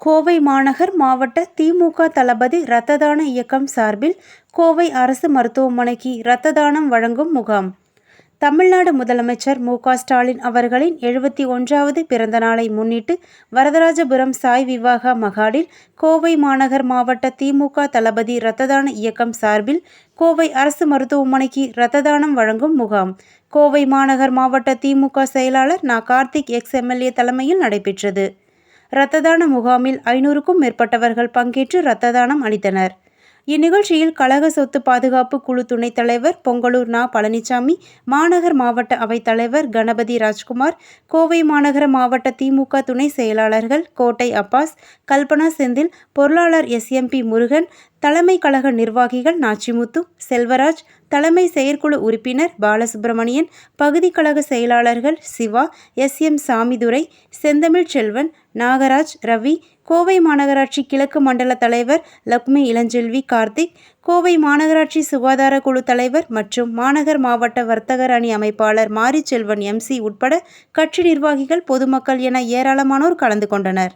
கோவை மாநகர் மாவட்ட திமுக தளபதி இரத்த தான இயக்கம் சார்பில் கோவை அரசு மருத்துவமனைக்கு இரத்த தானம் வழங்கும் முகாம். தமிழ்நாடு முதலமைச்சர் மு ஸ்டாலின் அவர்களின் எழுபத்தி ஒன்றாவது பிறந்த நாளை முன்னிட்டு வரதராஜபுரம் சாய் விவாகா மகாலில் கோவை மாநகர் மாவட்ட திமுக தளபதி இரத்த தான இயக்கம் சார்பில் கோவை அரசு மருத்துவமனைக்கு இரத்த தானம் வழங்கும் முகாம். கோவை மாநகர் மாவட்ட திமுக செயலாளர் நா. கார்த்திக் எக்ஸ். எம்எல்ஏ தலைமையில் நடைபெற்றது. இரத்த தான முகாமில் ஐநூறுக்கும் மேற்பட்டவர்கள் பங்கேற்று இரத்த தானம் அளித்தனர். இந்நிகழ்ச்சியில் கழக சொத்து பாதுகாப்பு குழு துணைத் தலைவர் பொங்கலூர் நா. பழனிசாமி மாநகர் மாவட்ட அவைத்தலைவர் கணபதி ராஜ்குமார் கோவை மாநகர மாவட்ட திமுக துணை செயலாளர்கள் கோட்டை அப்பாஸ் கல்பனா செந்தில் பொருளாளர் எஸ்எம்பி முருகன் தலைமை கழக நிர்வாகிகள் நாச்சிமுத்து செல்வராஜ் தலைமை செயற்குழு உறுப்பினர் பாலசுப்பிரமணியன் பகுதி கழக செயலாளர்கள் சிவா எஸ். எம். சாமிதுரை செந்தமிழ் செல்வன் நாகராஜ் ரவி கோவை மாநகராட்சி கிழக்கு மண்டல தலைவர் லக்ஷ்மி இளஞ்செல்வி கார்த்திக் கோவை மாநகராட்சி சுகாதார குழு தலைவர் மற்றும் மாநகர் மாவட்ட வர்த்தகர் அணி அமைப்பாளர் மாரிச்செல்வன் எம்சி உட்பட கட்சி நிர்வாகிகள் பொதுமக்கள் என ஏராளமானோர் கலந்து கொண்டனர்.